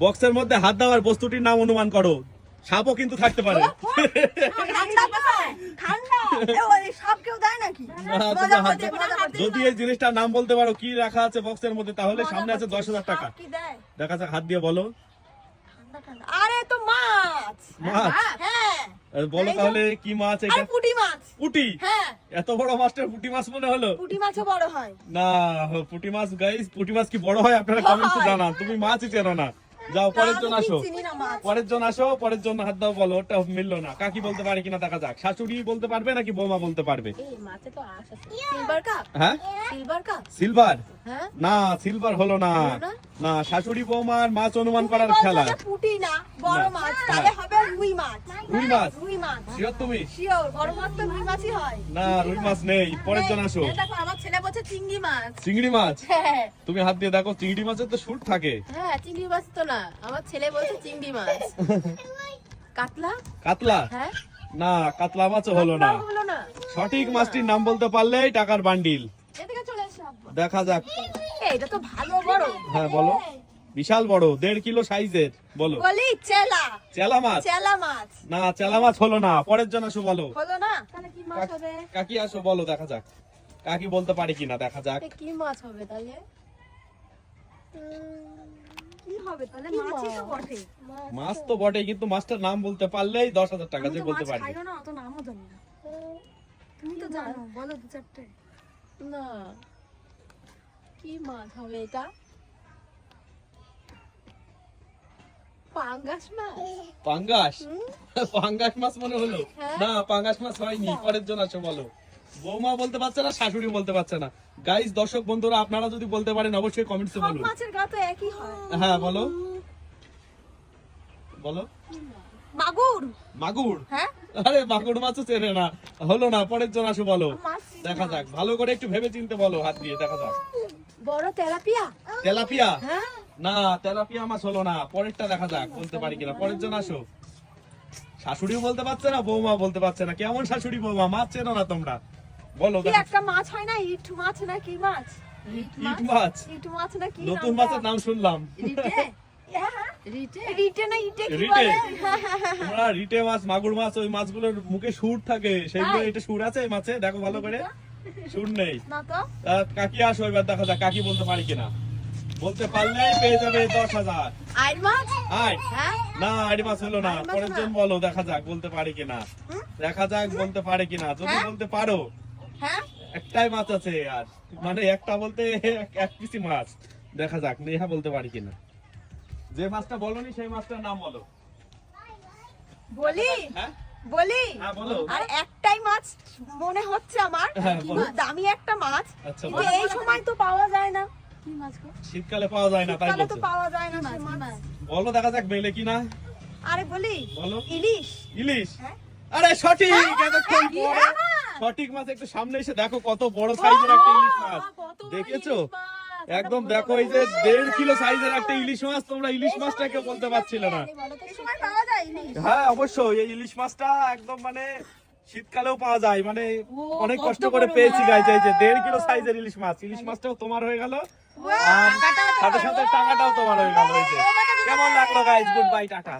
বক্সের মধ্যে হাত দেওয়ার বস্তুটির নাম অনুমান করো। সাপও কিন্তু থাকতে পারে। যদি এই জিনিসটার নাম বলতে পারো কি রাখা আছে বক্সের মধ্যে তাহলে সামনে আছে দশ হাজার টাকা। দেখা যাক হাত দিয়ে বলো। আরে তো মাছ। মাছ? হ্যাঁ। বলো তাহলে কি মাছ এটা? পুঁটি মাছ। পুটি? হ্যাঁ। এত বড় মাছটার পুটি মাছ মনে হলো? পুঁটি মাছও বড় হয়। না পুটি মাছ গাইস পুটি মাছ কি বড় হয়? আপনারা কমেন্টে জানান। তুমি মাছই চেনো না। যাও পরের জন আসো। পরের জন আসো পরের জন হাত দাও বলো ওটা মিললো না। কাকি বলতে পারে কিনা দেখা যাক। শাশুড়ি বলতে পারবে নাকি বৌমা বলতে পারবে? হ্যাঁ? সিলভার হ্যাঁ? না সিলভার হলো না? না? শাশুড়ি বৌমার মাছ অনুমান করার খেলা। পুঁটি না বড় মাছ তাহলে হবে রুই মাছ। রুই মাছ? রুই মাছ। শিওর তুমি? শিওর বড় মাছ তো রুই মাছই হয়। না রুই মাছ নেই পরের জন আসো দেখো আমার ছেলে বলছে চিংড়ি মাছ। চিংড়ি মাছ? হ্যাঁ। তুমি হাত দিয়ে দেখো চিংড়ি মাছের তো শুট থাকে। হ্যাঁ চিংড়ি মাছ তো না আমার ছেলে বলছে চিংড়ি মাছ। কাতলা? কাতলা? হ্যাঁ। না কাতলা মাছও হলো না। হলো না। সঠিক মাছটির নাম বলতে পারলেই টাকার বান্ডিল এদিকে চলে এসো আব্বা। দেখা যাক। এটা তো ভালো বড়। হ্যাঁ বলো। বিশাল বড় দেড় কিলো সাইজের বলো। বলি চেলা। চেলা মাছ? চেলা মাছ। না চেলা মাছ হলো না পরের জন আসো বলো। হলো না? তাহলে কি মাছ হবে? কাকি আসো বলো দেখা যাক। কাকি বলতে পারে কিনা দেখা যাক। কি মাছ হবে তাহলে? মাছ? তো বটে কিন্তু মাছটার নাম বলতে পারলেই দশ হাজার টাকা যে বলতে পারি। না অত নামও জানি না। তুমি তো জানো বলো দু চারটে। না। কি মাছ হবে এটা? পাঙ্গাস মাছ? পাঙ্গাস? পাঙ্গাস মাছ মনে হলো? হ্যাঁ। না পাঙ্গাস মাছ হয়নি। পরের জন আসো বলো। বৌমা বলতে পারছে না শাশুড়ি বলতে পারছে না। গাইস দর্শক বন্ধুরা আপনারা যদি বলতে পারেন অবশ্যই কমেন্টসে সব বলুন। মাছের গা তো একই হয়। হ্যাঁ বলো। বলো। মাগুর। মাগুর? হ্যাঁ? আরে মাগুর মাছও চেনে না। হলো না পরের জন আসো বলো। দেখা যাক। ভালো করে একটু ভেবে চিনতে বলো হাত দিয়ে দেখা যাক। বড় তেলাপিয়া? তেলাপিয়া? হ্যাঁ। না তেলাপিয়া মাছ হলো না পরেরটা দেখা যাক বলতে পারি কিনা। পরের জন আসো। শাশুড়িও বলতে পারছে না বৌমা বলতে পারছে না। কেমন শাশুড়ি বৌমা? মাছ চেনো না তোমরা? বলো কি একটা মাছ হয় না ইট মাছ না কি মাছ? ইট মাছ? ইট মাছ না কি নতুন মাছের নাম শুনলাম। রিটে? হ্যাঁ, রিটে? মাছ মাগুর মাছ ওই মাছগুলোর মুখে সুর থাকে। সেইগুলো এটা সুর আছে মাছে? দেখো ভালো করে। সুর নেই। কাকি আসো এবার দেখা যাক কাকি বলতে পারি কিনা। বলতে পারলেই পেয়ে যাবে দশ হাজার। হ্যাঁ? না হলো না। আইড় পরের জন বলো দেখা যাক বলতে পারে কিনা। দেখা যাক বলতে পারে কিনা। যদি হ্যাঁ? বলতে পারো হ্যাঁ? একটাই মাছ আছে আর। মানে একটা বলতে এক- এক পিসি মাছ। দেখা যাক নেহা বলতে পারি কিনা। যে মাছটা বলনি সেই মাছটার নাম বলো। বলি? বলি? আর একটাই মাছ? মনে হচ্ছে আমার। হ্যাঁ। দামি একটা মাছ। আচ্ছা। এই সময় তো পাওয়া যায় না। কি মাছ গো? শীতকালে পাওয়া যায় না তাই তো পাওয়া যায় না বলো দেখা যাক মেলে কিনা। আরে বলি বলো। ইলিশ। ইলিশ? হ্যাঁ? আরে সঠিক এতক্ষণ পরে হ্যাঁ। সঠিক মাছ একটু সামনে এসে দেখো কত বড় সাইজের একটা ইলিশ মাছ। দেখেছ? একদম দেখো এই যে দেড় কিলো সাইজের একটা ইলিশ মাছ তোমরা ইলিশ মাছটাকে বলতে পারছিলে না। এই সময় পাওয়া যায় ইলিশ। হ্যাঁ অবশ্যই এই ইলিশ মাছটা একদম মানে শীতকালেও পাওয়া যায় মানে অনেক কষ্ট করে পেয়েছি গাই গাইজ এই যে দেড় কিলো সাইজের ইলিশ মাছ ইলিশ মাছটাও তোমার হয়ে গেল। আর সাথে সাথে টাকাটাও তোমার হয়ে গেল এই যে। কেমন লাগল গাইজ গুড বাই টাটা।